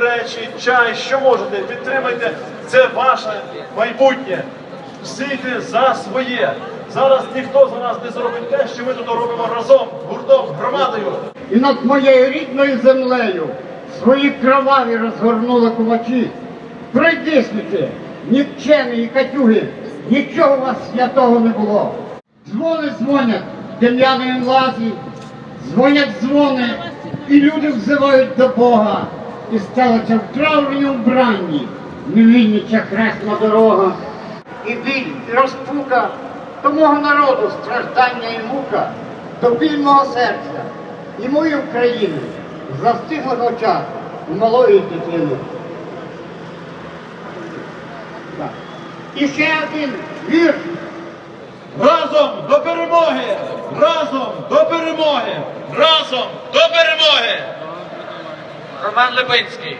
речі, чай, що можете, підтримайте. Це ваше майбутнє. Стійте за своє. Зараз ніхто за нас не зробить те, що ми тут робимо разом, гуртом, громадою. і над моєю рідною землею свої кроваві розгорнули кулаки. Пройдисвіте, нікчеми і катюги, нічого у вас святого не було. Дзвони дзвонять в Дем'яновім лазі, дзвонять дзвони, і люди взивають до Бога. І сталося в травні убранні, невільнича хресна дорога. І біль, і розпука до мого народу страждання і мука, до вільного серця і мою країну застигла очах у малої дитини. І ще один вірш. Разом до перемоги! Разом до перемоги! Разом до перемоги! Роман Липинський.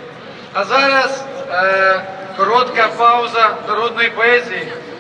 А зараз е, коротка пауза народної поезії.